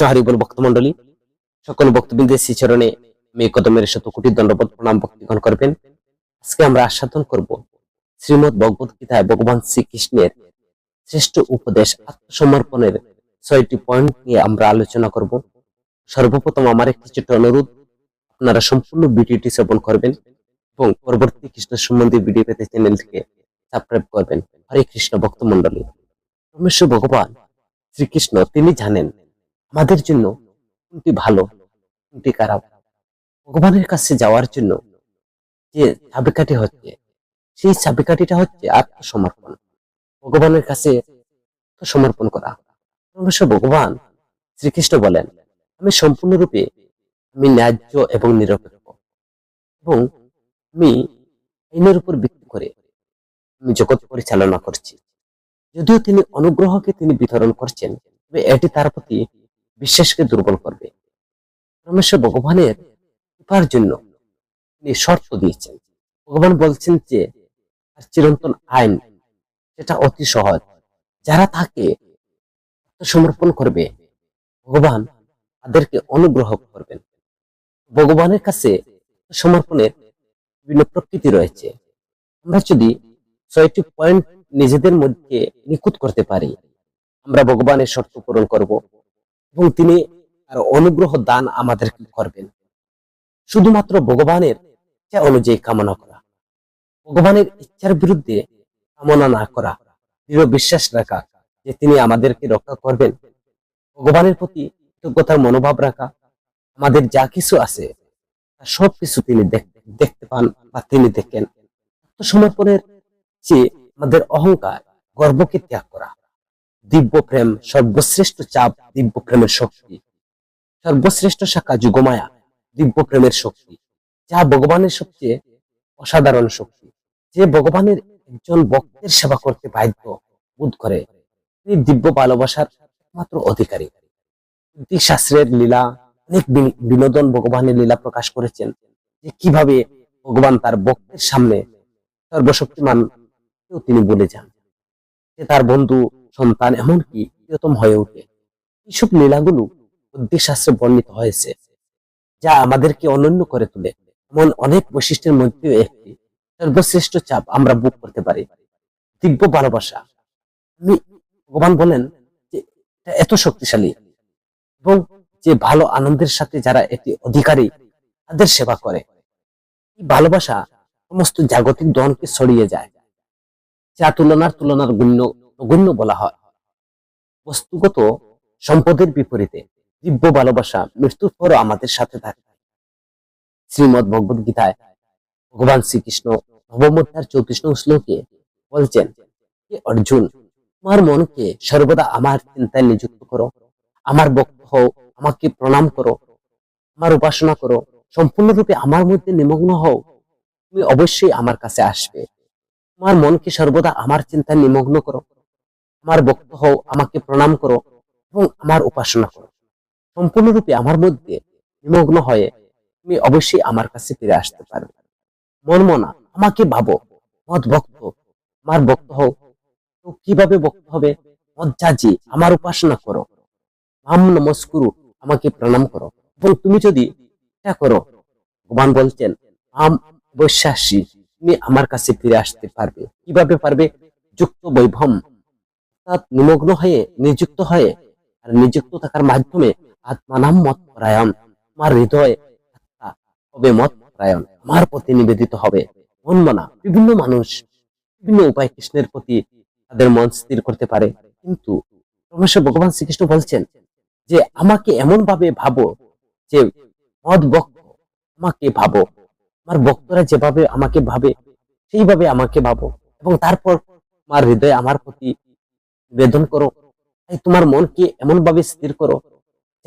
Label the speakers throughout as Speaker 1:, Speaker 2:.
Speaker 1: শ্রেষ্ঠ হারিবল ভক্তমন্ডলী সকল ভক্তবৃন্দের শ্রীচরণে আমি কদমের শত কোটি দণ্ডবোধ প্রণাম ভক্তিগণ করবেন। আজকে আমরা আস্বাদন করব শ্রীমদ ভগবত গীতায় ভগবান শ্রীকৃষ্ণের শ্রেষ্ঠ উপদেশ আত্মসমর্পণের ছয়টি পয়েন্ট নিয়ে আমরা আলোচনা করব। সর্বপ্রথম আমার একটি ছোট্ট অনুরোধ, আপনারা সম্পূর্ণ ভিডিওটি শ্রবণ করবেন এবং পরবর্তী কৃষ্ণ সম্বন্ধে ভিডিও পেতে চ্যানেলটিকে সাবস্ক্রাইব করবেন। হরে কৃষ্ণ ভক্তমন্ডলী পরমেশ্বর ভগবান শ্রীকৃষ্ণ তিনি জানেন আমাদের জন্য কোনটি ভালো, কোনটি খারাপ? ভগবানের কাছে যাওয়ার জন্য যে চাবিকাঠি হচ্ছে, সেই চাবিকাঠিটা হচ্ছে আত্মসমর্পণ। ভগবানের কাছে আত্মসমর্পণ করা। পরমেশ্বর ভগবান শ্রীকৃষ্ণ বলেন, আমি সম্পূর্ণরূপে আমি ন্যায্য এবং নিরপেক্ষ এবং আমি আইনের উপর ভিত্তি করে আমি জগৎ পরিচালনা করছি। যদিও তিনি অনুগ্রহকে তিনি বিতরণ করছেন, তবে এটি তার প্রতি বিশ্বাসকে দুর্বল করবে। পরমেশ্বর ভগবানের কৃপার জন্য তিনি শর্ত দিয়েছেন। ভগবান বলছেন যে, তার চিরন্তন আইন, সেটা অতি সহজ। যারা তাকে আত্মসমর্পণ করবে, ভগবান তাদেরকে অনুগ্রহ করবেন। ভগবানের কাছে সমর্পণের বিভিন্ন প্রকৃতি রয়েছে। আমরা যদি ছয়টি পয়েন্ট নিজেদের মধ্যে নিখুঁত করতে পারি, আমরা ভগবানের শর্ত পূরণ করব। এবং তিনি আর অনুগ্রহ দান আমাদেরকে করবেন। শুধুমাত্র ভগবানের ইচ্ছা অনুযায়ী কামনা করা, ভগবানের ইচ্ছার বিরুদ্ধে কামনা না করা, দৃঢ় বিশ্বাস রাখা যে তিনি আমাদেরকে রক্ষা করবেন, ভগবানের প্রতি কৃতজ্ঞতার মনোভাব রাখা, আমাদের যা কিছু আছে তার সব কিছু তিনি দেখতে পান বা তিনি দেখেন। আত্মসমর্পণের চেয়ে আমাদের অহংকার, গর্বকে ত্যাগ করা। দিব্য প্রেম সর্বশ্রেষ্ঠ চাপ দিব্য প্রেমের শক্তি। সর্বশ্রেষ্ঠ শাখা যুগমায়া দিব্য প্রেমের শক্তি। যা ভগবানের সবচেয়ে অসাধারণ শক্তি। যে ভগবানের একজন ভক্তের সেবা করতে বাধ্য বোধ করে, তিনি দিব্য ভালোবাসার একমাত্র অধিকারী। শাস্ত্রের লীলা, অনেক বিনোদন ভগবানের লীলা প্রকাশ করেছেন যে কীভাবে ভগবান তার ভক্তের সামনে সর্বশক্তিমান তিনি বলে যান। যে তার বন্ধু, সন্তান এমনকি প্রিয়তম হয়ে ওঠে। এইসব লীলাগুলো বুদ্ধি শাস্ত্রে বর্ণিত হয়েছে, যা আমাদেরকে অনন্য করে তোলে। এমন অনেক বৈশিষ্ট্যের মধ্যেও একটি সর্বশ্রেষ্ঠ চাপ আমরা বুক করতে পারি, দিব্য ভালোবাসা। আমি ভগবান বলেন যে এটা এত শক্তিশালী এবং যে ভালো আনন্দের সাথে যারা এটি অধিকারী, তাদের সেবা করে। এই ভালোবাসা সমস্ত জাগতিক দনকে ছড়িয়ে যায়। যা তুলনার তুলনার গুণ্য, গণ্য বলা হয়। বস্তুগত সম্পদের বিপরীতে দিব্য ভালোবাসা মৃত্যুর পরও আমাদের সাথে থাকে। শ্রীমদ ভগবদ গীতায় ভগবান শ্রীকৃষ্ণ নবমধ্যার চৌত্রিশ শ্লোকে বলছেন, হে অর্জুন, তোমার মনকে সর্বদা আমার চিন্তায় নিযুক্ত করো। আমার ভক্ত হও, আমাকে প্রণাম করো। আমার উপাসনা করো। সম্পূর্ণরূপে আমার মধ্যে নিমগ্ন হও। তুমি অবশ্যই আমার কাছে আসবে। তোমার মনকে সর্বদা আমার চিন্তায় নিমগ্ন করো। আমার ভক্ত হও, আমাকে প্রণাম করো এবং আমার উপাসনা করো। সম্পূর্ণরূপে আমার মধ্যে নিমগ্ন হয়ে তুমি অবশ্যই আমার কাছে ফিরে আসতে পারবে মন মনা, আমাকে ভাবো মত ভক্ত, আমার ভক্ত হও। তো কীভাবে ভক্ত হবে? মজ্জাজি আমার উপাসনা করো। মাম নমস্কুরু, আমাকে প্রণাম করো। এবং তুমি যদি এটা করো, ভগবান বলছেন আম বৈশ্বাসী তুমি আমার কাছে ফিরে আসতে পারবে। কীভাবে পারবে? যুক্ত বৈভম। অর্থাৎ নিমগ্ন হয়ে, নিযুক্ত হয়ে, আর নিযুক্ত থাকার মাধ্যমে আত্মানাম মত পরায়ণ আমার হৃদয় আত্মা হবে মত পরায়ণ আমার প্রতি নিবেদিত হবে। মন মনা বিভিন্ন মানুষ, বিভিন্ন উপায় কৃষ্ণের প্রতি তাদের মন স্থির করতে পারে। কিন্তু পরমেশ্বর ভগবান শ্রীকৃষ্ণ বলছেন যে, আমাকে এমন ভাবে ভাবো যে, মদ ভক্ত আমাকে ভাবো। আমার ভক্তরা যেভাবে আমাকে ভাবে, সেইভাবে আমাকে ভাবো। এবং তারপর আমার হৃদয়ে আমার প্রতি বেদন করো। তাই তোমার মনকে এমন ভাবে স্থির করো,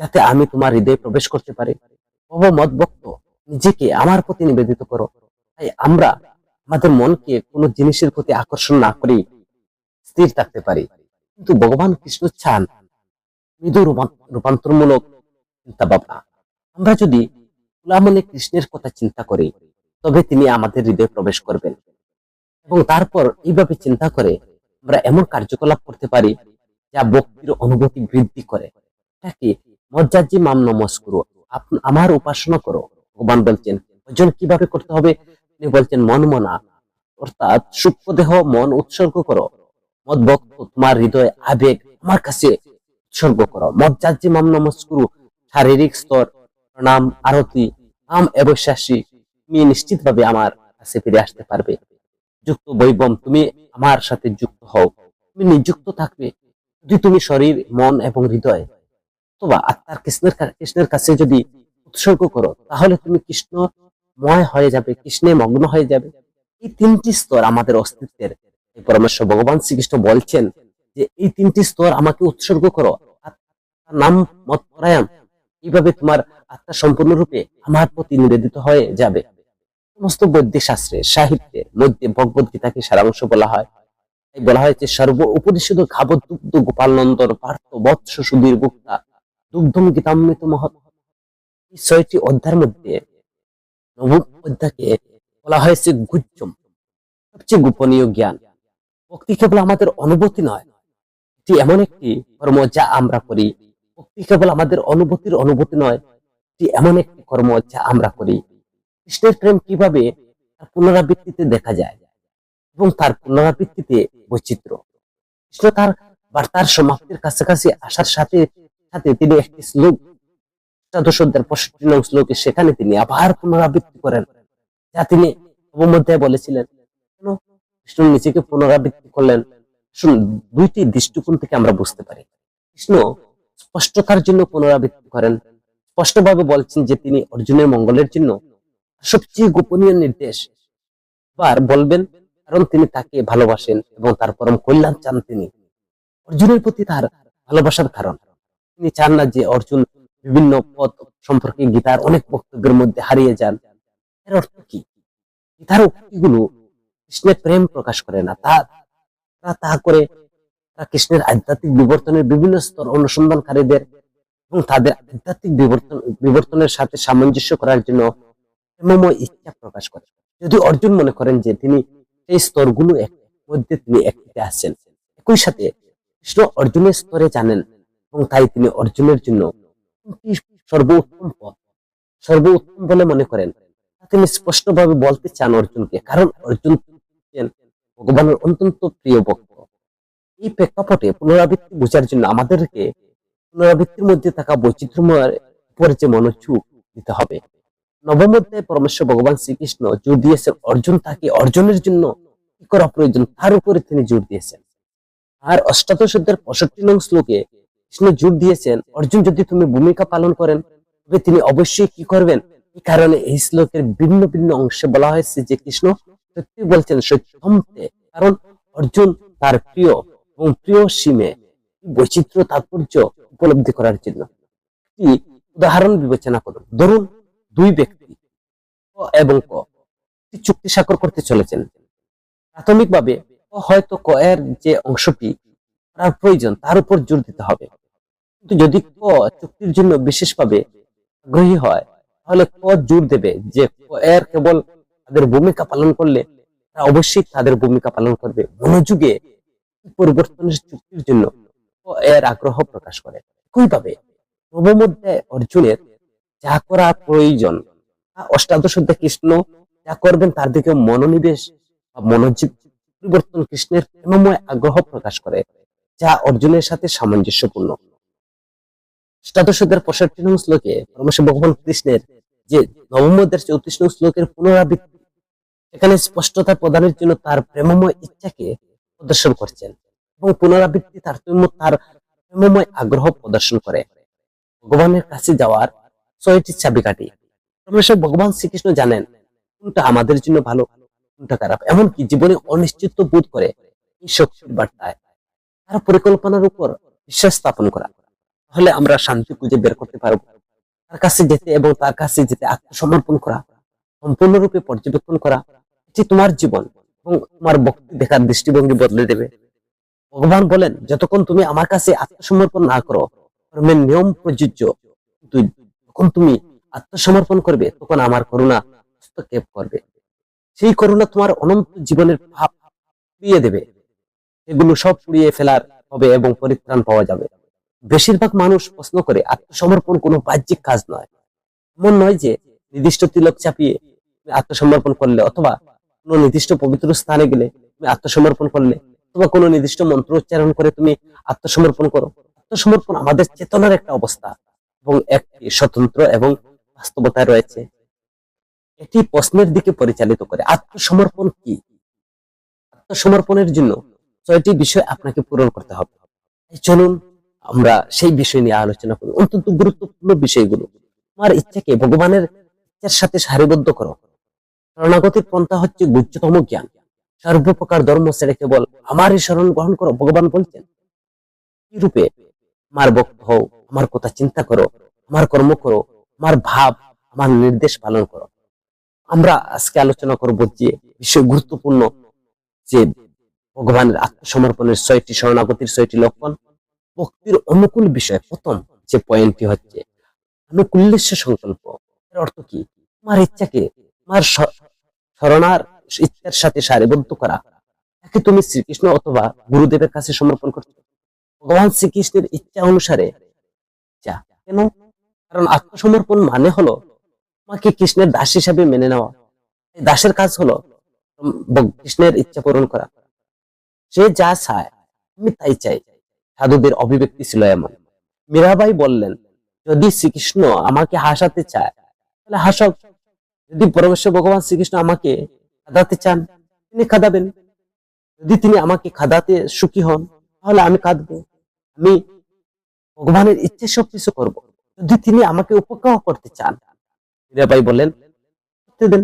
Speaker 1: যাতে আমি তোমার হৃদয়ে প্রবেশ করতে পারি। বাবা মদ ভক্ত, নিজেকে আমার প্রতি নিবেদিত করো। তাই আমরা আমাদের মনকে কোনো জিনিসের প্রতি আকর্ষণ না করেই স্থির থাকতে পারি। কিন্তু ভগবান কৃষ্ণ চান, মৃদু রূপান্তরমূলক চিন্তা ভাবনা আমরা যদি মনে কৃষ্ণের কথা চিন্তা করি, তবে তিনি আমাদের হৃদয়ে প্রবেশ করবেন। এবং তারপর এইভাবে চিন্তা করে আমরা এমন কার্যকলাপ করতে পারি যা ভক্তির অনুভূতি বৃদ্ধি করে। এটাকে মজ্জাজি মাম নমস্কুরু আপ- আমার উপাসনা করো। ভগবান বলছেন, ভজন কীভাবে করতে হবে? তিনি বলছেন, মন মনা, অর্থাৎ সূক্ষ্ম দেহ মন উৎসর্গ করো। মদ ভক্ত তোমার হৃদয়, আবেগ আমার কাছে উৎসর্গ করো। মজ্জাজি মাম নমস্কুরু শারীরিক স্তর প্রণাম আরতি আম এবং শাসী তুমি নিশ্চিতভাবে আমার কাছে ফিরে আসতে পারবে। যুক্ত বৈবম তুমি আমার সাথে যুক্ত হও। তুমি নিযুক্ত থাকবে। যদি তুমি শরীর, মন এবং হৃদয়, অথবা আত্মার কৃষ্ণের কৃষ্ণের কাছে যদি উৎসর্গ করো, তাহলে তুমি কৃষ্ণময় হয়ে যাবে, কৃষ্ণে মগ্ন হয়ে যাবে। এই তিনটি স্তর আমাদের অস্তিত্বের। পরমেশ্বর ভগবান শ্রীকৃষ্ণ বলছেন যে, এই তিনটি স্তর আমাকে উৎসর্গ করো। নাম মত পরায়ণ এইভাবে তোমার আত্মা সম্পূর্ণরূপে আমার প্রতি নিবেদিত হয়ে যাবে? সমস্ত বৈদিক শাস্ত্রে সাহিত্যের মধ্যে ভগবত গীতাকে সারাংশ বলা হয়। তাই বলা হয়েছে, সর্ব উপনিষদ ঘাব দুগ্ধ গোপাল নন্দর পার্থ বৎস সুধীর গুপ্তা দুগ্ধম গীতামৃত এই ছয়টি অধ্যায়ের মধ্যে নবম বলা হয়েছে সবচেয়ে গোপনীয় জ্ঞান। ভক্তি কেবল আমাদের অনুভূতি নয়, এটি এমন একটি কর্ম যা আমরা করি ভক্তি কেবল আমাদের অনুভূতির অনুভূতি নয়, এটি এমন একটি কর্ম যা আমরা করি। কৃষ্ণের প্রেম কীভাবে তার পুনরাবৃত্তিতে দেখা যায় এবং তার পুনরাবৃত্তিতে বৈচিত্র্য। কৃষ্ণ তার বার্তার সমাপ্তির কাছাকাছি আসার সাথে সাথে তিনি একটি শ্লোক অষ্টাদশ পঁয়ষট্টি নং শ্লোকে সেখানে তিনি আবার পুনরাবৃত্তি করেন, যা তিনি অবমধ্যায় বলেছিলেন কৃষ্ণ নিজেকে পুনরাবৃত্তি করলেন? দুইটি দৃষ্টিকোণ থেকে আমরা বুঝতে পারি। কৃষ্ণ স্পষ্টতার জন্য পুনরাবৃত্তি করেন। স্পষ্টভাবে বলছেন যে তিনি অর্জুনের মঙ্গলের জন্য সবচেয়ে গোপনীয় নির্দেশ। বার বলবেন, কারণ তিনি তাকে ভালোবাসেন এবং তার পরম কল্যাণ চান তিনি। অর্জুনের প্রতি তার ভালোবাসার কারণ। তিনি চান না যে অর্জুন বিভিন্ন পথ সম্পর্কে গীতার অনেক বক্তব্যের মধ্যে হারিয়ে যান। এর অর্থ কি? গীতার উক্তিগুলো কৃষ্ণের প্রেম প্রকাশ করে না তা তা করে তারা কৃষ্ণের আধ্যাত্মিক বিবর্তনের বিভিন্ন স্তর অনুসন্ধানকারীদের এবং তাদের আধ্যাত্মিক বিবর্তন বিবর্তনের সাথে সামঞ্জস্য করার জন্য প্রেমময় ইচ্ছা প্রকাশ করে। যদি অর্জুন মনে করেন যে তিনি সেই স্তরগুলো এক- মধ্যে তিনি একটিতে আসছেন একই সাথে কৃষ্ণ অর্জুনের স্তরে জানেন এবং তাই তিনি অর্জুনের জন্য সর্বোত্তম পথ। সর্বোত্তম বলে মনে করেন। তিনি স্পষ্টভাবে বলতে চান অর্জুনকে, কারণ অর্জুন ভগবানের অত্যন্ত প্রিয় ভক্ত। এই প্রেক্ষাপটে পুনরাবৃত্তি বোঝার জন্য আমাদেরকে পুনরাবৃত্তির মধ্যে থাকা বৈচিত্র্যময় উপরে যে মনোযোগ দিতে হবে। নবম অধ্যায়ে পরমেশ্বর ভগবান শ্রীকৃষ্ণ জোর দিয়েছেন, অর্জুন তাকে অর্জনের জন্য কি করা প্রয়োজন তার উপরে তিনি জোর দিয়েছেন। আর অষ্টাদশ অধ্যায়ের পঁয়ষট্টি নং শ্লোকে কৃষ্ণ জোর দিয়েছেন, অর্জুন, যদি তুমি ভূমিকা পালন করেন, তবে তিনি অবশ্যই কি করবেন? এই কারণে এই শ্লোকের ভিন্ন ভিন্ন অংশে বলা হয়েছে যে কৃষ্ণ সত্যি বলছেন সত্যমতে কারণ অর্জুন তার প্রিয় এবং প্রিয় সীমে বৈচিত্র্য, তাৎপর্য উপলব্ধি করার জন্য একটি উদাহরণ বিবেচনা করুন। ধরুন, দুই ব্যক্তি এবং ক চুক্তি স্বাক্ষর করতে চলেছেন। প্রাথমিকভাবে হয়তো ক এর যে অংশটি করার প্রয়োজন, তার উপর জোর দিতে হবে। কিন্তু যদি ক চুক্তির জন্য বিশেষভাবে আগ্রহী হয়, তাহলে ক জোর দেবে যে ক এর কেবল তাদের ভূমিকা পালন করলে, তারা অবশ্যই তাদের ভূমিকা পালন করবে। মনোযোগে পরিবর্তনের চুক্তির জন্য এর আগ্রহ প্রকাশ করে। একইভাবে নবম অর্জুনের যা করা প্রয়োজন অষ্টাদশ অধ্যায়ে কৃষ্ণ যা করবেন তার দিকে মনোনিবেশ বা মনোযোগ পরিবর্তন কৃষ্ণের প্রেমময় আগ্রহ প্রকাশ করে, যা অর্জুনের সাথে সামঞ্জস্যপূর্ণ। অষ্টাদশ অধ্যায়ের পঁয়ষট্টি নং শ্লোকে ভগবান কৃষ্ণের যে নবম অধ্যায়ের চৌত্রিশ শ্লোকের পুনরাবৃত্তি এখানে স্পষ্টতা প্রদানের জন্য তার প্রেমময় ইচ্ছাকে প্রদর্শন করছেন এবং পুনরাবৃত্তি তারতম্য তার প্রেমময় আগ্রহ প্রদর্শন করে। ভগবানের কাছে যাওয়ার ছয়টি চাবিকাঠি। পরমেশ্বর ভগবান শ্রীকৃষ্ণ জানেন, কোনটা আমাদের জন্য ভালো, কোনটা খারাপ। এমনকি জীবনে অনিশ্চিত বোধ করে শক্তির বার্তায় তার পরিকল্পনার উপর বিশ্বাস স্থাপন করা। তাহলে আমরা শান্তি খুঁজে বের করতে পারব। তার কাছে যেতে এবং তার কাছে যেতে আত্মসমর্পণ করা, সম্পূর্ণরূপে পর্যবেক্ষণ করা, এটি তোমার জীবন। এবং তোমার দেখার দৃষ্টিভঙ্গি বদলে দেবে। ভগবান বলেন, যতক্ষণ তুমি আমার কাছে আত্মসমর্পণ না করো কর্মের নিয়ম প্রযোজ্য। কিন্তু যখন তুমি আত্মসমর্পণ করবে, তখন আমার করুণা হস্তক্ষেপ করবে। সেই করুণা তোমার অনন্ত জীবনের ভাব পুড়িয়ে দেবে। এগুলো সব পুড়িয়ে ফেলার হবে এবং পরিত্রাণ পাওয়া যাবে। বেশিরভাগ মানুষ প্রশ্ন করে, আত্মসমর্পণ কোনো বাহ্যিক কাজ নয়। এমন নয় যে নির্দিষ্ট তিলক চাপিয়ে আত্মসমর্পণ করলে অথবা কোনো নির্দিষ্ট পবিত্র স্থানে গেলে তুমি আত্মসমর্পণ করলে, অথবা কোনো নির্দিষ্ট মন্ত্র উচ্চারণ করে তুমি আত্মসমর্পণ করো। আত্মসমর্পণ আমাদের চেতনার একটা অবস্থা এবং একটি স্বতন্ত্র এবং বাস্তবতায় রয়েছে। এটি প্রশ্নের দিকে পরিচালিত করে। আত্মসমর্পণ কি? আত্মসমর্পণের জন্য ছয়টি বিষয় আপনাকে পূরণ করতে হবে। চলুন আমরা সেই বিষয় নিয়ে আলোচনা করি। অত্যন্ত গুরুত্বপূর্ণ বিষয়গুলো। তোমার ইচ্ছাকে ভগবানের ইচ্ছার সাথে সারিবদ্ধ করো। শরণাগতির পন্থা হচ্ছে গুচ্ছতম জ্ঞান। সর্বপ্রকার ধর্ম ছেড়ে কেবল আমারই শরণ গ্রহণ করো, ভগবান বলছেন। কি রূপে আমার ভক্ত হও, আমার কথা চিন্তা করো, আমার কর্ম করো, আমার ভাব, আমার নির্দেশ পালন করো। আমরা আজকে আলোচনা করব যে বিষয় গুরুত্বপূর্ণ যে ভগবানের আত্মসমর্পণের ছয়টি, শরণাগতির ছয়টি লক্ষণ, ভক্তির অনুকূল বিষয়। প্রথম যে পয়েন্টটি হচ্ছে অনুকূল্যস্য সংকল্প। এর অর্থ কি? তোমার ইচ্ছাকে তোমার স- ইচ্ছার সাথে সারিবদ্ধ করা। তাকে তুমি শ্রীকৃষ্ণ অথবা গুরুদেবের কাছে সমর্পণ করছ ভগবান শ্রীকৃষ্ণের ইচ্ছা অনুসারে ইচ্ছা কেন? কারণ আত্মসমর্পণ মানে হলো তোমাকে কৃষ্ণের দাস হিসাবে মেনে নেওয়া। দাসের কাজ হলো কৃষ্ণের ইচ্ছা পূরণ করা। সে যা চায়, আমি তাই চাই। সাধুদের অভিব্যক্তি ছিল এমন। মীরাবাই বললেন, যদি শ্রীকৃষ্ণ আমাকে হাসাতে চায়, তাহলে হাসক যদি পরমেশ্বর ভগবান শ্রীকৃষ্ণ আমাকে কাঁদাতে চান, তিনি কাঁদাবেন যদি তিনি আমাকে কাঁদাতে সুখী হন, তাহলে আমি কাঁদবো আমি ভগবানের ইচ্ছে সব কিছু করব। যদি তিনি আমাকে উপকার করতে চান মীরাবাই বললেন করতে দেন।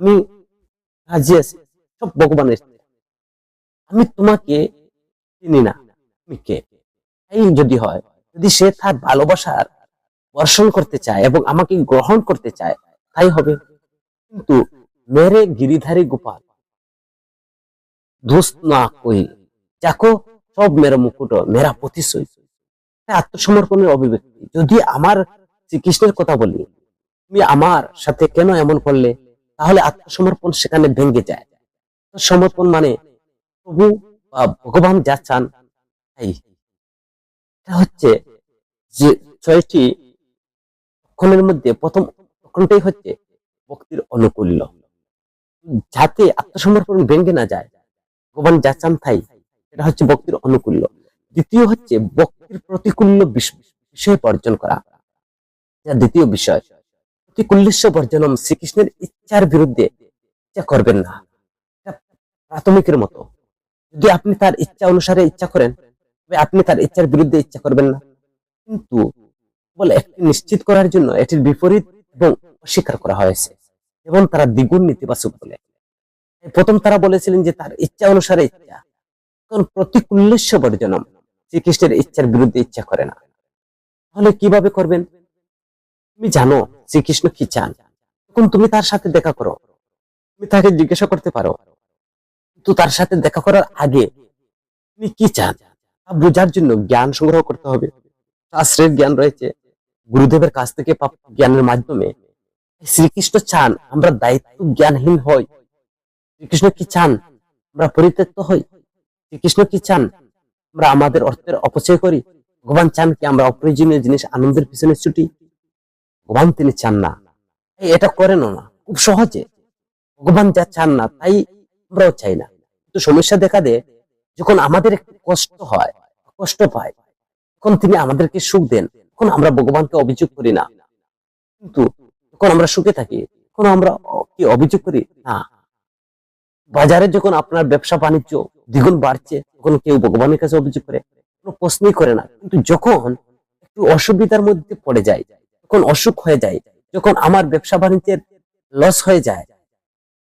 Speaker 1: আমি রাজি আছি, সব ভগবানের আমি তোমাকে চিনি না তুমি কে? এই যদি হয়, যদি সে তার ভালোবাসার বর্ষণ করতে চায় এবং আমাকে গ্রহণ করতে চায় তাই হবে। কিন্তু মেরে গিরিধারী গোপাল, দোস্ত না কই যাকো সব মেরা মুকুট, মেরা প্রতিশয় আত্মসমর্পণের অভিব্যক্তি। যদি আমার শ্রীকৃষ্ণের কথা বলি, তুমি আমার সাথে কেন এমন করলে? তাহলে আত্মসমর্পণ সেখানে ভেঙে যায়। সমর্পণ মানে প্রভু বা ভগবান যা চান হচ্ছে যে ছয়টি লক্ষণের মধ্যে প্রথম লক্ষণটাই হচ্ছে ভক্তির অনুকূল্য। যাতে আত্মসমর্পণ ভেঙে না যায়, ভগবান যা চান তাই এটা হচ্ছে ভক্তির অনুকূল্য। দ্বিতীয় হচ্ছে ভক্তির প্রতিকূল্য বিষয় বর্জন করা। যা দ্বিতীয় বিষয়, প্রতিকূল্যস্য বর্জনম শ্রীকৃষ্ণের ইচ্ছার বিরুদ্ধে ইচ্ছা করবেন না। প্রাথমিকের মতো। যদি আপনি তার ইচ্ছা অনুসারে ইচ্ছা করেন, তবে আপনি তার ইচ্ছার বিরুদ্ধে ইচ্ছা করবেন না। কিন্তু বলে একটি নিশ্চিত করার জন্য এটির বিপরীত এবং অস্বীকার করা হয়েছে এবং তারা দ্বিগুণ নেতিবাচক বলে। প্রথম তারা বলেছিলেন যে তার ইচ্ছা অনুসারে ইচ্ছা, কারণ প্রতিকূল্যস্য বর্জনম শ্রীকৃষ্ণের ইচ্ছার বিরুদ্ধে ইচ্ছা করে না। তাহলে কীভাবে করবেন? তুমি জানো শ্রীকৃষ্ণ কি চান। তখন তুমি তার সাথে দেখা করো। তুমি তাকে জিজ্ঞাসা করতে পারো। কিন্তু তার সাথে দেখা করার আগে তুমি কি চান? তা বোঝার জন্য জ্ঞান সংগ্রহ করতে হবে। শাস্ত্রের জ্ঞান রয়েছে। গুরুদেবের কাছ থেকে প্রাপ্ত জ্ঞানের মাধ্যমে শ্রীকৃষ্ণ চান আমরা দায়িত্ব জ্ঞানহীন হই। শ্রীকৃষ্ণ কি চান? আমরা পরিত্যক্ত হই। শ্রীকৃষ্ণ কি চান? আমরা আমাদের অর্থের অপচয় করি। ভগবান চান কি আমরা অপ্রয়োজনীয় জিনিস আনন্দের পিছনে ছুটি? ভগবান তিনি চান না। এটা করেন না। খুব সহজে। ভগবান যা চান না, তাই আমরাও চাই না। কিন্তু সমস্যা দেখা দেয়, যখন আমাদের একটু কষ্ট হয়, কষ্ট পায়, তখন তিনি আমাদেরকে সুখ দেন। তখন আমরা ভগবানকে অভিযোগ করি না। কিন্তু যখন আমরা সুখে থাকি, তখন আমরা কি অভিযোগ করি? না। বাজারে যখন আপনার ব্যবসা বাণিজ্য দ্বিগুণ বাড়ছে, তখন কেউ ভগবানের কাছে অভিযোগ করে, কোনো প্রশ্নই করে না। কিন্তু যখন একটু অসুবিধার মধ্যে পড়ে যায়, যখন অসুখ হয়ে যায়, যখন আমার ব্যবসা বাণিজ্যের লস হয়ে যায়,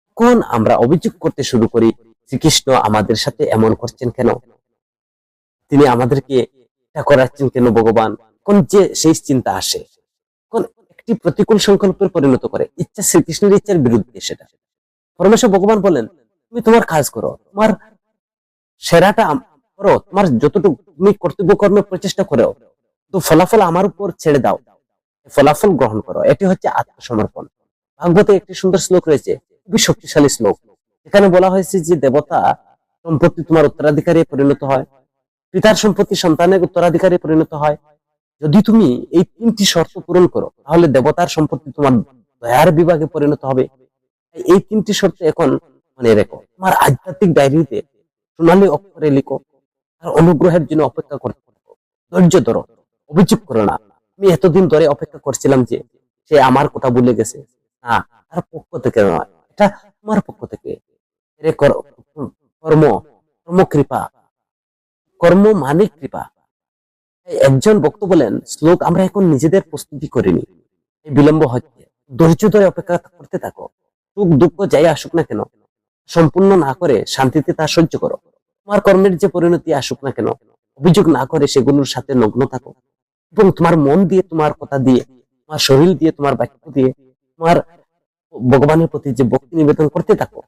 Speaker 1: তখন আমরা অভিযোগ করতে শুরু করি, শ্রীকৃষ্ণ আমাদের সাথে এমন করছেন কেন? তিনি আমাদেরকে এটা করাচ্ছেন কেন ভগবান? কোন যে সেই চিন্তা আসে, কোন একটি প্রতিকূল সংকল্পের পরিণত করে, ইচ্ছা শ্রীকৃষ্ণের ইচ্ছার বিরুদ্ধে সেটা। পরমেশ্বর ভগবান বলেন, তুমি তোমার কাজ করো, তোমার সেরাটা করো, তোমার যতটুকু তুমি কর্তব্য কর্মে প্রচেষ্টা করো তো ফলাফল আমার উপর ছেড়ে দাও ফলাফল গ্রহণ করো। এটি হচ্ছে আত্মসমর্পণ। ভাগবতে একটি সুন্দর শ্লোক রয়েছে, খুবই শক্তিশালী শ্লোক। এখানে বলা হয়েছে যে দেবতা সম্পত্তি তোমার উত্তরাধিকারী পরিণত হয়, পিতার সম্পত্তি সন্তানের উত্তরাধিকারী পরিণত হয় যদি তুমি এই তিনটি শর্ত পূরণ করো, তাহলে দেবতার সম্পত্তি তোমার দয়ার বিভাগে পরিণত হবে। এই তিনটি শর্ত এখন মনে রেখো তোমার আধ্যাত্মিক ডায়েরিতে সোনালী অক্ষরে লিখো আর অনুগ্রহের জন্য অপেক্ষা করতে থাকো ধৈর্য ধরো, অভিযোগ করো না। আমি এতদিন ধরে অপেক্ষা করছিলাম যে সে আমার কথা ভুলে গেছে। না, তার পক্ষ থেকে নয়, এটা তোমার পক্ষ থেকে। কর্ম কর্ম কৃপা কর্ম মানে কৃপা। একজন বক্ত বলেন, শ্লোক আমরা এখন নিজেদের প্রস্তুতি করিনি। এই বিলম্ব হচ্ছে। ধৈর্য ধরে অপেক্ষা করতে থাকো। সুখ, দুঃখ যাই আসুক না কেন, সম্পূর্ণ না করে শান্তিতে তা সহ্য করো। তোমার কর্মের যে পরিণতি আসুক না কেন, অভিযোগ না করে সেগুলোর সাথে নগ্ন থাকো। এবং তোমার মন দিয়ে তোমার কথা দিয়ে, তোমার শরীর দিয়ে, তোমার বাক্য দিয়ে, তোমার ভগবানের প্রতি যে ভক্তি নিবেদন করতে থাকো।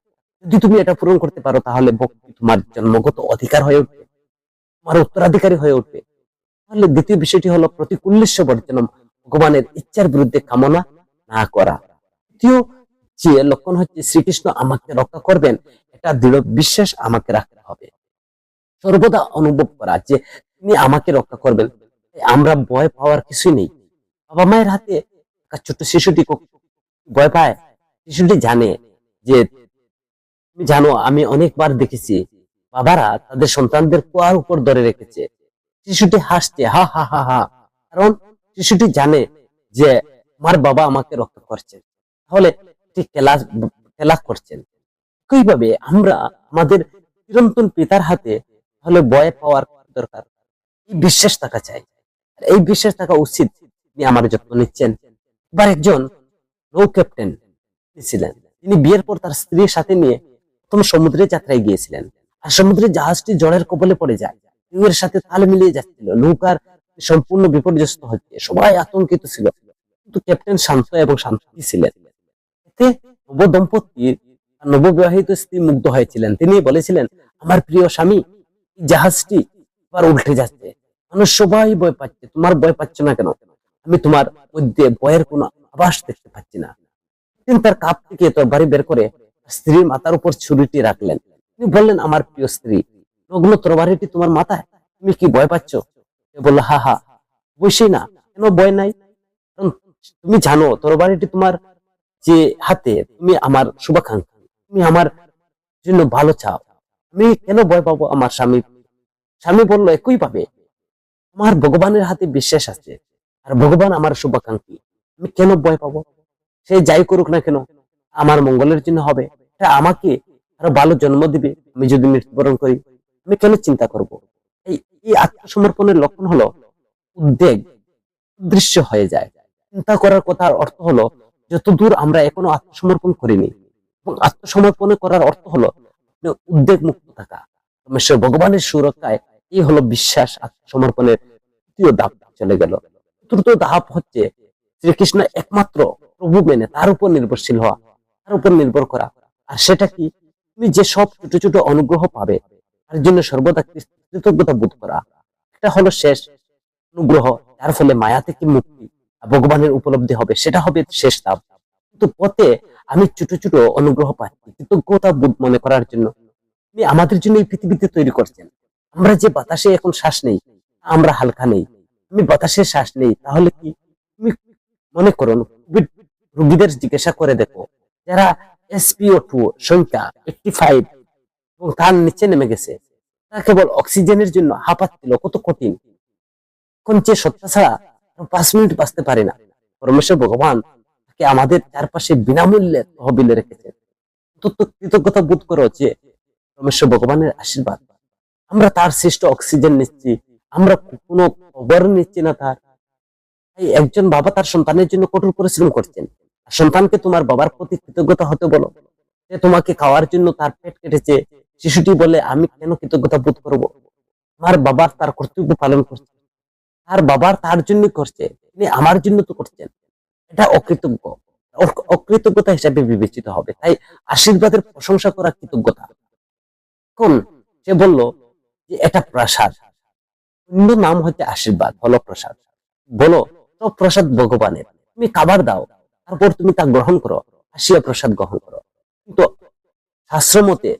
Speaker 1: যদি তুমি এটা পূরণ করতে পারো, তাহলে ভক্তি তোমার জন্মগত অধিকার হয়ে উঠবে। তোমার উত্তরাধিকারী হয়ে উঠবে। তাহলে দ্বিতীয় বিষয়টি হলো প্রতিকূল্য বর্জনম ভগবানের ইচ্ছার বিরুদ্ধে কামনা না করা। তৃতীয়, যে লক্ষণ হচ্ছে শ্রীকৃষ্ণ আমাকে রক্ষা করবেন, এটা দৃঢ় বিশ্বাস আমাকে রাখতে হবে। সর্বদা অনুভব করা যে তিনি আমাকে রক্ষা করবেন আমরা ভয় পাওয়ার কিছুই নেই। বাবা মায়ের হাতে ছোট্ট শিশুটি ভয় পায়। শিশুটি জানে যে, তুমি জানো, আমি অনেকবার দেখেছি, বাবারা তাদের সন্তানদের কুয়ার উপর ধরে রেখেছে। শিশুটি হাসছে, হা হা হা হা। কারণ শিশুটি জানে যে আমার বাবা আমাকে রক্ষা করছেন তাহলে খেলা খেলা করছেন। একইভাবে আমরা আমাদের চিরন্তন পিতার হাতে তাহলে ভয় পাওয়ার দরকার। এই বিশ্বাস থাকা চাই। এই বিশ্বাস থাকা উচিত তিনি আমার যত্ন নিচ্ছেন। এবার একজন নৌ ক্যাপ্টেন ছিলেন তিনি বিয়ের পর তার স্ত্রীর সাথে নিয়ে প্রথম সমুদ্রে যাত্রায় গিয়েছিলেন। আর সমুদ্রে জাহাজটি জলের কবলে পড়ে যায়। ঢেউয়ের সাথে তাল মিলিয়ে যাচ্ছিল। নৌকার সম্পূর্ণ বিপর্যস্ত হচ্ছে। সবাই আতঙ্কিত ছিল। কিন্তু ক্যাপ্টেন শান্ত এবং শান্তি ছিলেন। এতে নব দম্পতি আর নববিবাহিত স্ত্রী মুগ্ধ হয়েছিলেন। তিনি বলেছিলেন, আমার প্রিয় স্বামী জাহাজটি এবার উল্টে যাচ্ছে। মানুষ সবাই ভয় পাচ্ছে। তোমার ভয় পাচ্ছে না কেন? আমি তোমার মধ্যে ভয়ের কোনো আভাস দেখতে পাচ্ছি না। তিনি তার কাপ থেকে তরবারি বের করে স্ত্রীর মাথার উপর ছুরিটি রাখলেন। তিনি বললেন, আমার প্রিয় স্ত্রী নগ্ন তরবারিটি তোমার মাথায়? তুমি কি ভয় পাচ্ছ? সে বলল, হা হা। অবশ্যই না। কেন ভয় নাই? তুমি জানো, তরবারিটি তোমার যে হাতে, তুমি আমার শুভাকাঙ্ক্ষী। তুমি আমার জন্য ভালো চাও। আমি কেন ভয় পাবো আমার স্বামী? স্বামী বলল, একই পাবে। আমার ভগবানের হাতে বিশ্বাস আছে। আর ভগবান আমার শুভাকাঙ্ক্ষী। আমি কেন ভয় পাবো? সে যাই করুক না কেন, আমার মঙ্গলের জন্য হবে। এটা আমাকে আরও ভালো জন্ম দিবে। আমি যদি মৃত্যুবরণ করি আমি কেন চিন্তা করব? এই এই আত্মসমর্পণের লক্ষণ হলো উদ্বেগ দৃশ্য হয়ে যায়। চিন্তা করার কথার অর্থ হলো যতদূর আমরা এখনও আত্মসমর্পণ করিনি, এবং আত্মসমর্পণ করার অর্থ হলো উদ্বেগ মুক্ত থাকা। পরমেশ্বর ভগবানের সুরক্ষায় এই হলো বিশ্বাস, আত্মসমর্পণের তৃতীয় ধাপ চলে গেল। চতুর্থ ধাপ হচ্ছে শ্রীকৃষ্ণ একমাত্র প্রভু মেনে তার উপর নির্ভরশীল হওয়া, তার উপর নির্ভর করা। আর সেটা কি? তুমি যে সব ছোট ছোট অনুগ্রহ পাবে তার জন্য সর্বদা কৃতজ্ঞতা বোধ করা। এটা হলো শেষ অনুগ্রহ, যার ফলে মায়া থেকে মুক্তি ভগবানের উপলব্ধি হবে, সেটা হবে শেষ ধাপ কিন্তু পথে আমি ছোট ছোট অনুগ্রহ পাচ্ছি কৃতজ্ঞতা বোধ মনে করার জন্য। তিনি আমাদের জন্য এই পৃথিবীতে তৈরি করছেন। আমরা যে বাতাসে এখন শ্বাস নেই আমরা হালকা নেই। আমি বাতাসে শ্বাস নেই, তাহলে কি? তুমি মনে করুন কোভিড রোগীদের জিজ্ঞাসা করে দেখো, যারা এসপিও টু সংখ্যা এইটটি ফাইভ এবং তার নিচে নেমে গেছে। তারা কেবল অক্সিজেনের জন্য হাঁপাচ্ছিল, কত কঠিন। এখন যে সত্তা ছাড়া পাঁচ মিনিট বাঁচতে পারে না, পরমেশ্বর ভগবান তাকে আমাদের চারপাশে বিনামূল্যে তহবিলে রেখেছে অন্তত কৃতজ্ঞতা বোধ করো যে পরমেশ্বর ভগবানের আশীর্বাদ। আমরা তার শ্রেষ্ঠ অক্সিজেন নিচ্ছি, আমরা কোনো খবর নিচ্ছি না তার। তাই একজন বাবা তার সন্তানের জন্য কঠোর পরিশ্রম করছেন। সন্তানকে তোমার বাবার প্রতি কৃতজ্ঞতা হতে বলো। সে তোমাকে খাওয়ার জন্য তার পেট কেটেছে শিশুটি বলে, আমি কেন কৃতজ্ঞতা বোধ করব? আমার বাবার তার কর্তব্য পালন করছে। তার বাবার তার জন্য করছে। তিনি আমার জন্য তো করছেন। এটা অকৃতজ্ঞ। অকৃতজ্ঞতা হিসাবে বিবেচিত হবে। তাই আশীর্বাদের প্রশংসা করা কৃতজ্ঞতা। কোন সে বলল যে, এটা প্রসাদ। অন্য নাম হচ্ছে আশীর্বাদ হলো প্রসাদ বলো সব প্রসাদ ভগবানের। তুমি খাবার দাও, তারপর তুমি তা গ্রহণ করো, আসিয়া প্রসাদ গ্রহণ করো। কিন্তু শাস্ত্র মতে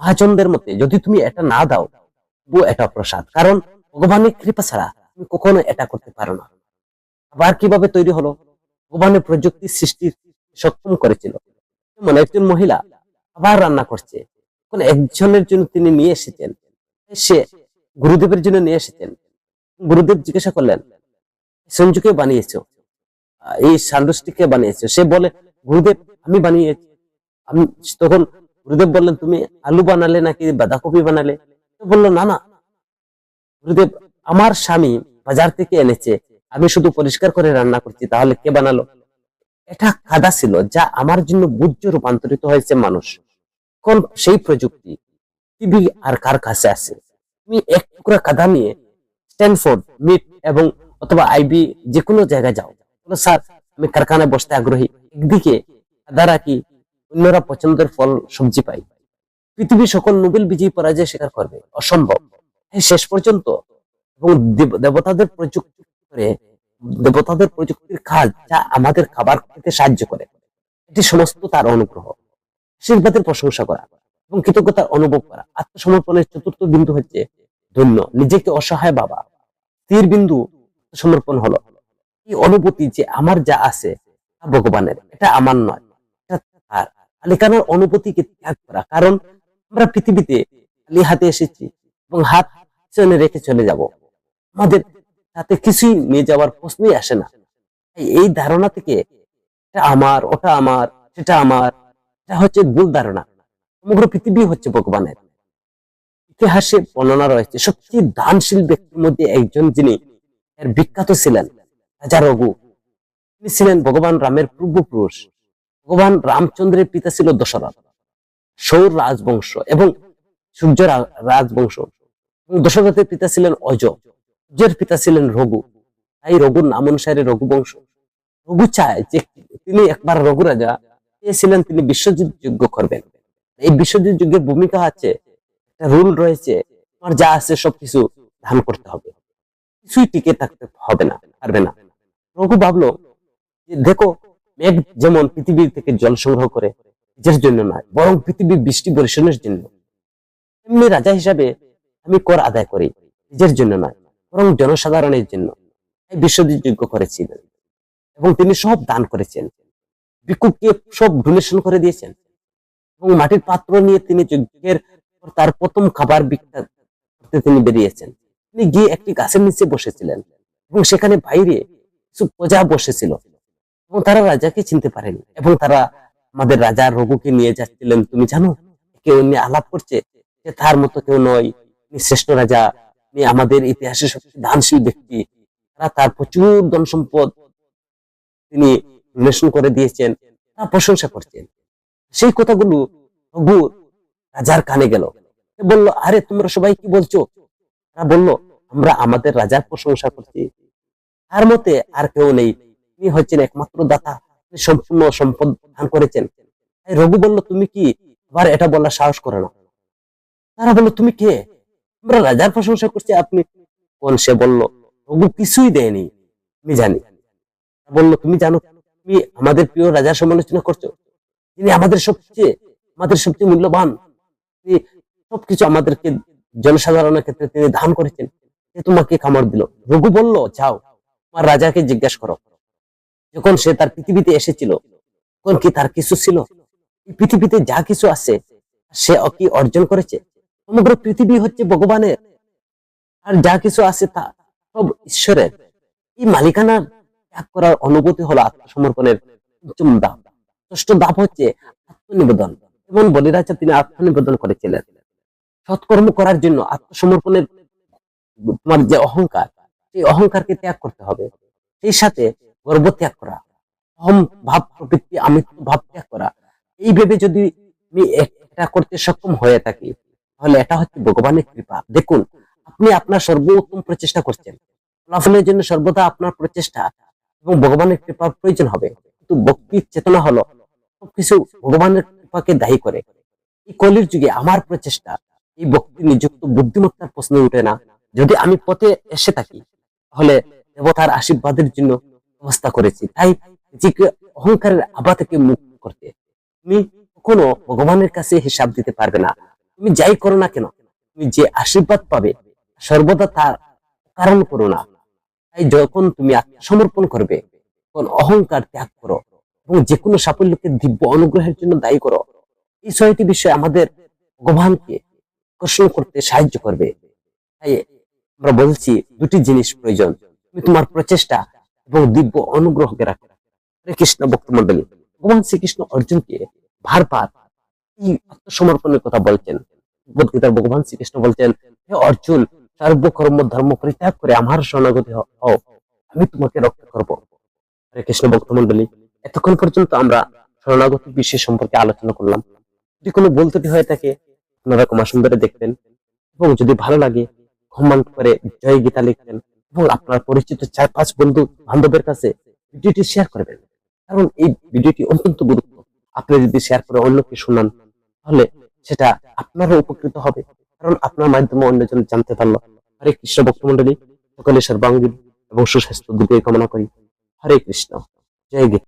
Speaker 1: মহাজনদের মতে যদি তুমি এটা না দাও, তবুও এটা প্রসাদ কারণ ভগবানের কৃপা ছাড়া তুমি কখনো এটা করতে পারো না। আবার কীভাবে তৈরি হলো? ভগবানের প্রযুক্তি সৃষ্টির সক্ষম করেছিল। যেমন একজন মহিলা আবার রান্না করছে কোন একজনের জন্য তিনি নিয়ে এসেছেন, সে গুরুদেবের জন্য নিয়ে এসেছেন। গুরুদেব জিজ্ঞাসা করলেন, সঞ্জুকে বানিয়েছো? এই সান্ডুসটিকে বানিয়েছো? সে বলে, গুরুদেব, আমি বানিয়েছি। আমি তখন গুরুদেব বললেন, তুমি আলু বানালে নাকি বাঁধাকপি বানালে? বলল, না না। গুরুদেব, আমার স্বামী বাজার থেকে এনেছে। আমি শুধু পরিষ্কার করে রান্না করছি, তাহলে কে বানালো? এটা কাদা ছিল, যা আমার জন্য বুদ্ধ রূপান্তরিত হয়েছে মানুষ। কোন সেই প্রযুক্তি টিভি আর কার কাছে আছে? তুমি এক টুকরা কাদা নিয়ে স্ট্যানফোর্ড, মিট এবং অথবা আইবি যে কোনো জায়গায় যাও। স্যার, আমি কারখানায় বসতে আগ্রহী। একদিকে কাদা রাখি অন্যরা পছন্দের ফল, সবজি পাই পৃথিবীর সকল নোবেল বিজয়ী পরাজয় স্বীকার করবে। অসম্ভব। শেষ পর্যন্ত এবং দেবতাদের প্রযুক্তি করে, দেবতাদের প্রযুক্তির কাজ যা আমাদের খাবার খেতে সাহায্য করে। এটি সমস্ত তার অনুগ্রহ। আশীর্বাদের প্রশংসা করা এবং কৃতজ্ঞতার অনুভব করা। আত্মসমর্পণের চতুর্থ বিন্দু হচ্ছে ধন্য। নিজেকে অসহায় বাবা স্থির বিন্দু সমর্পণ হলো। এই অনুভূতি যে আমার যা আছে, তা ভগবানের। এটা আমার নয়, এটা তার। আলিকানার অনুভূতিকে ত্যাগ করা। কারণ আমরা পৃথিবীতে খালি হাতে এসেছি এবং হাত পিছনে রেখে চলে যাব। আমাদের সাথে কিছুই নিয়ে যাওয়ার প্রশ্নই আসে না। এই ধারণা থেকে আমার, ওটা আমার, সেটা আমার, এটা হচ্ছে ভুল ধারণা। সমগ্র পৃথিবী হচ্ছে ভগবানের। ইতিহাসে বর্ণনা রয়েছে, সবচেয়ে দানশীল ব্যক্তির মধ্যে একজন যিনি বিখ্যাত ছিলেন, রাজা রঘু। তিনি ছিলেন ভগবান রামের পূর্বপুরুষ। ভগবান রামচন্দ্রের পিতা ছিল দশরথ, সৌর রাজবংশ এবং সূর্য রাজবংশ। দশরথের পিতা ছিলেন অজ পিতা ছিলেন রঘু। তাই রঘুর নাম অনুসারে রঘুবংশ। রঘু চায় যে তিনি একবার রঘু রাজা চেয়েছিলেন তিনি বিশ্বজিৎ যজ্ঞ করবেন। এই বিশ্বজিৎ যজ্ঞের ভূমিকা আছে একটা রুল রয়েছে, তোমার যা আছে সবকিছু ধান করতে হবে। কিছুই টিকে থাকতে হবে না, পারবে না। রঘু ভাবলো যে দেখো মেঘ যেমন পৃথিবীর থেকে জল সংগ্রহ করে নিজের জন্য নয়, বরং পৃথিবীর বৃষ্টি বর্ষণের জন্য। এমনি রাজা হিসাবে আমি কর আদায় করি, নিজের জন্য নয়, বরং জনসাধারণের জন্য। তাই বিশ্বজিৎ করেছিলেন এবং তিনি সব দান করেছেন। ভিক্ষুককে সব ডোনেশন করে দিয়েছেন এবং মাটির পাত্র নিয়ে তিনি যজ্ঞের তার প্রথম খাবার বিক্রি করতে তিনি বেরিয়েছেন। তিনি গিয়ে একটি গাছের নিচে বসেছিলেন এবং সেখানে বাইরে কিছু প্রজা বসেছিল। এবং তারা রাজাকে চিনতে পারেনি। এবং তারা আমাদের রাজা রঘুকে নিয়ে যাচ্ছিলেন, তুমি জানো? কেউ নিয়ে আলাপ করছে যে তার মতো কেউ নয়। শ্রেষ্ঠ রাজা। আমাদের ইতিহাসের সবচেয়ে দানশীল ব্যক্তি। তারা তার প্রচুর ধন সম্পদ তিনি ডোনেশন করে দিয়েছেন। তা প্রশংসা করছেন। সেই কথাগুলো রঘু রাজার কানে গেল। বলল, আরে, তোমরা সবাই কি বলছো? তারা বলল, আমরা আমাদের রাজার প্রশংসা করছি। তার মতে আর কেউ নেই। তিনি হচ্ছেন একমাত্র দাতা। সম্পূর্ণ সম্পদ দান করেছেন। রঘু বলল, তুমি কি আবার এটা বলার সাহস করে না? তারা বলল, তুমি কে? আমরা রাজার প্রশংসা করছি, আপনি কোন? সে বলল, রঘু কিছুই দেয়নি, আমি জানি। বলল, তুমি জানো, তুমি আমাদের প্রিয় রাজার সমালোচনা করছ। তিনি আমাদের সবচেয়ে আমাদের সবচেয়ে মূল্যবান। তিনি সবকিছু আমাদেরকে জনসাধারণের ক্ষেত্রে তিনি দান করেছেন। সে তোমাকে কামড় দিল। রঘু বলল, যাও, তোমার রাজাকে জিজ্ঞাসা করো। যখন সে তার পৃথিবীতে এসেছিল, তখন কি তার কিছু ছিল? পৃথিবীতে যা কিছু আছে, সে কি অর্জন করেছে? সমগ্র পৃথিবী হচ্ছে ভগবানের। আর যা কিছু আছে তা সব ঈশ্বরের। এই মালিকানার ত্যাগ করার অনুভূতি হলো আত্মসমর্পণের পঞ্চম ধাপ ষষ্ঠ ধাপ হচ্ছে আত্মনিবেদন। যেমন বলিরাজা তিনি আত্মনিবেদন করেছিলেন। সৎকর্ম করার জন্য আত্মসমর্পণের তোমার যে অহংকার, সেই অহংকারকে ত্যাগ করতে হবে। সেই সাথে গর্ব ত্যাগ করা, অহম ভাব প্রবৃত্তি আমি ভাব ত্যাগ করা, এই ভেবে যদি আমি এটা করতে সক্ষম হয়ে থাকি, তাহলে এটা হচ্ছে ভগবানের কৃপা। দেখুন, আপনি আপনার সর্বোত্তম প্রচেষ্টা করছেন। ফলাফলের জন্য সর্বদা আপনার প্রচেষ্টা এবং ভগবানের কৃপার প্রয়োজন হবে। কিন্তু ভক্তির চেতনা হলো সবকিছু ভগবানের কৃপাকে দায়ী করে। এই কলির যুগে আমার প্রচেষ্টা, এই ভক্তি নিযুক্ত বুদ্ধিমত্তার প্রশ্ন উঠে না। যদি আমি পথে এসে থাকি, তাহলে দেবতার আশীর্বাদের জন্য ব্যবস্থা করেছি। তাই নিজেকে অহংকারের আবা থেকে মুক্ত করতে। তুমি কখনো ভগবানের কাছে হিসাব দিতে পারবে না। তুমি যাই করো না কেন, তুমি যে আশীর্বাদ পাবে, সর্বদা তার কারণ করো না। তাই যখন তুমি আত্মসমর্পণ করবে, তখন অহংকার ত্যাগ করো এবং যে কোনো সাফল্যকে দিব্য অনুগ্রহের জন্য দায়ী করো। এই ছয়টি বিষয় আমাদের ভগবানকে আকর্ষণ করতে সাহায্য করবে। তাই আমরা বলছি দুটি জিনিস প্রয়োজন। তুমি তোমার প্রচেষ্টা এবং দিব্য অনুগ্রহকে রাখো। হরে কৃষ্ণ ভক্ত মন্ডলী ভগবান শ্রীকৃষ্ণ অর্জুনকে বারবার এই আত্মসমর্পণের কথা বলছেন। ভগবদ্গীতার ভগবান শ্রীকৃষ্ণ বলছেন, হে অর্জুন, সর্বকর্ম ধর্ম পরিত্যাগ করে আমার শরণাগতি হও, আমি তোমাকে রক্ষা করব। হরে কৃষ্ণ ভক্ত মন্ডলী এতক্ষণ পর্যন্ত আমরা শরণাগতি বিষয় সম্পর্কে আলোচনা করলাম। যদি কোনো ভুল ত্রুটি হয়ে থাকে, আপনারা কমা সুন্দরে দেখবেন। এবং যদি ভালো লাগে কমেন্ট করে জয় গীতা লিখবেন। এবং আপনার পরিচিত চার পাঁচ বন্ধু বান্ধবের কাছে ভিডিওটি শেয়ার করবেন কারণ এই ভিডিওটি অত্যন্ত গুরুত্ব আপনি যদি শেয়ার করে অন্যকে শোনান, তাহলে সেটা আপনারও উপকৃত হবে। কারণ আপনার মাধ্যমে অন্যজন জানতে পারল, হরে কৃষ্ণ ভক্তমন্ডলী সকলে সর্বাঙ্গীন এবং সুস্বাস্থ্য দুটোই কামনা করি। হরে কৃষ্ণ, জয় গীতা।